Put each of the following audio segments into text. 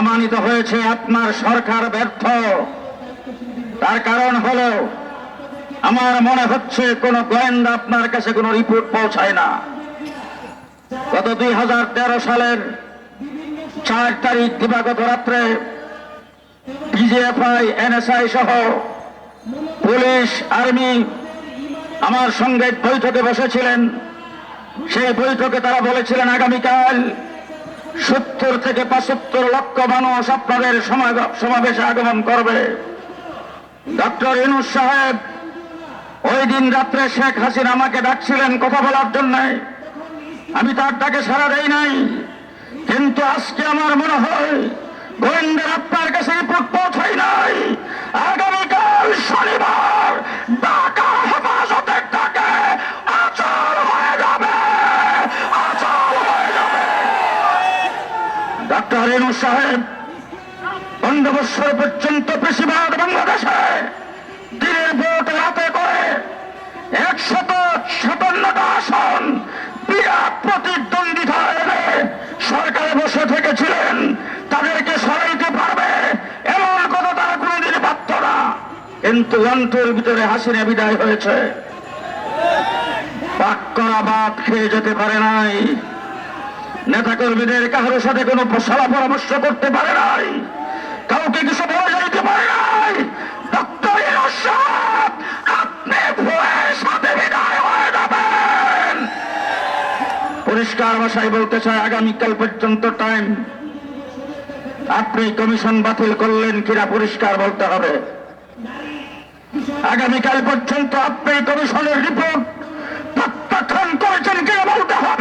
বলেছে আপনার সরকার ব্যর্থ। তার কারণ হলো, আমার মনে হচ্ছে কোনো গোয়েন্দা আপনার কাছে কোনো রিপোর্ট পৌঁছায় না। গত দুই হাজার তেরো সালের চার তারিখ দিবাগত রাত্রে ডিজিএফআই এনএসআই সহ পুলিশ, আর্মি আমার সঙ্গে বৈঠকে বসেছিলেন। সেই বৈঠকে তারা বলেছিলেন, আগামীকাল সত্তর থেকে পঁচাত্তর লক্ষ মানুষ আপনাদের সমাবেশে আগমন করবে। ডক্টর ইনুস সাহেব, ওই দিন রাত্রে শেখ হাসিনা আমাকে ডাকছিলেন কথা বলার জন্য। আমি তার ডাকে সারা দেই নাই। কিন্তু আজকে আমার মনে হয় গোয়েন্দার আপনার কাছে পৌঁছাই নাই। আগামীকাল শনিবার। ডক্টর রেণু সাহেব পনেরো পর্যন্ত বেশিরভাগ বাংলাদেশে দিনের ভোট রাতে করে একশত সাতান্নটা আসন বিরাট প্রতিদ্বন্দ্বিতা এনে সরকারে বসে থেকেছিলেন। তাদেরকে সরাইতে পারবে এমন কথা তারা কোনোদিন পারত না। কিন্তু অন্তর ভিতরে হাসিনে বিদায় হয়েছে। পাক করা বাদ খেয়ে যেতে পারে নাই। নেতা কর্মীদের কারোর সাথে কোনো সলা পরামর্শ করতে পারে নাই। কাউকে কিছু বলে যাইতে পারে নাই। পরিষ্কার ভাষায় বলতে চাই, আগামীকাল পর্যন্ত টাইম আপনি কমিশন বাতিল করলেন কিনা পরিষ্কার বলতে হবে। আগামীকাল পর্যন্ত আপনি কমিশনের রিপোর্ট প্রত্যাখ্যান করেছেন কিনা বলতে হবে।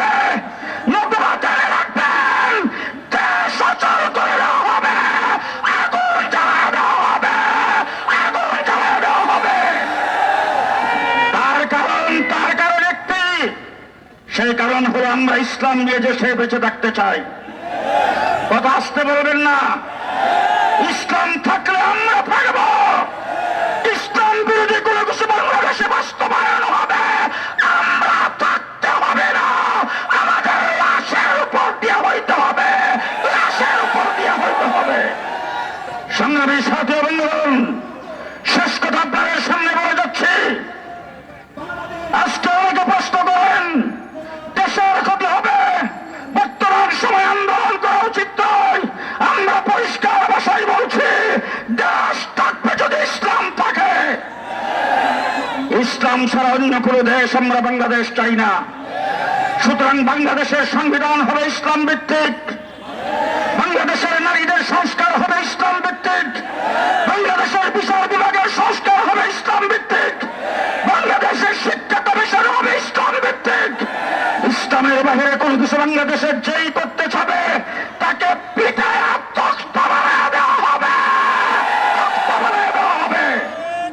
সেই কারণ হলো আমরা ইসলাম নিয়ে যে সে বেঁচে থাকতে চাই। কথা আসতে বলবেন না? ইসলাম থাকলে ইসলাম ছাড়া অন্য কোনো দেশ আমরা বাংলাদেশ চাই না। সুতরাং বাংলাদেশের সংবিধান হবে ইসলাম ভিত্তিক। বাংলাদেশের নারীদের সংস্কার হবে ইসলাম ভিত্তিক। বাংলাদেশের বিচার বিভাগের সংস্কার হবে ইসলাম ভিত্তিক। বাংলাদেশের শিক্ষা কমিশন হবে ইসলাম ভিত্তিক। ইসলামের বাহিরে কোনো কিছু বাংলাদেশের যেই কোনো